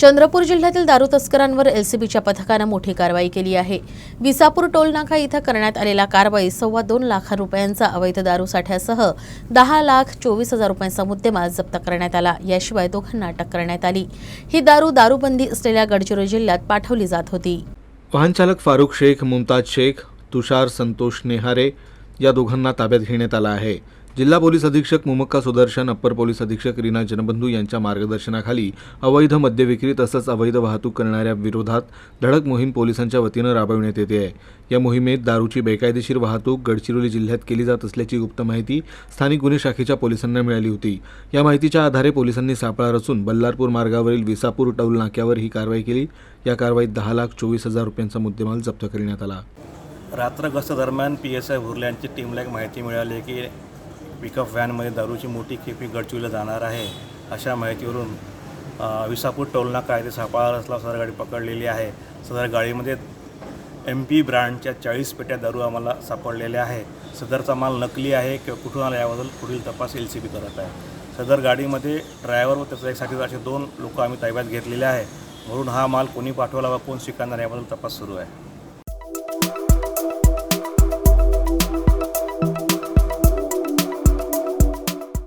चंद्रपूर जिल्ह्यातील दारू तस्करांवर एलसीबीच्या पथकानं मोठी कारवाई केली आहे. विसापूर टोलनाका इथं करण्यात आलेला कारवाई सव्वा दोन लाख रुपयांचा अवैध दारू साठ्यासह दहा लाख चोवीस हजार रुपयांचा मुद्देमाल जप्त करण्यात आला. याशिवाय दोघांना अटक करण्यात आली. ही दारू दारूबंदी असलेल्या गडचिरोली जिल्ह्यात पाठवली जात होती. वाहनचालक फारुख शेख मुमताज शेख तुषार संतोष नेहारे या दोघांना ताब्यात घेण्यात आला आहे. जिल्हा पोलीस अधीक्षक मुमक्का सुदर्शन अप्पर पोलीस अधीक्षक रीना जनबंधू यांच्या मार्गदर्शनाखाली अवैध मद्यविक्री तसंच अवैध वाहतूक करणाऱ्या विरोधात धडक मोहीम पोलिसांच्या वतीनं राबविण्यात येते आहे. या मोहिमेत दारूची बेकायदेशीर वाहतूक गडचिरोली जिल्ह्यात केली जात असल्याची गुप्त माहिती स्थानिक गुन्हे शाखेच्या पोलिसांना मिळाली होती. या माहितीच्या आधारे पोलिसांनी सापळा रचून बल्लारपूर मार्गावरील विसापूर टौल नाक्यावर ही कारवाई केली. या कारवाईत दहा लाख चोवीस हजार रुपयांचा मुद्देमाल जप्त करण्यात आला. रात्र गस्त दरम्यान पी एस आय भुरल्यांची टीमला एक माहिती मिळाली की पिकअप व्हॅनमध्ये दारूची मोठी खेपी गडचिरोलीला जाणार आहे अशा माहितीवरून विसापूर टोलना कायदे सापळा रचला सदर गाडी पकडलेली आहे. सदर गाडीमध्ये एम पी ब्रँडच्या चाळीस पेट्या दारू आम्हाला सापडलेल्या आहे. सदरचा माल नकली आहे किंवा कुठून आला याबद्दल पुढील तपास एल सी बी करत आहे. सदर गाडीमध्ये ड्रायव्हर व त्याचा एक साथीदार असे दोन लोक आम्ही ताब्यात घेतलेले आहे. म्हणून हा माल कोणी पाठवला व कोण स्वीकारणार याबद्दल तपास सुरू आहे.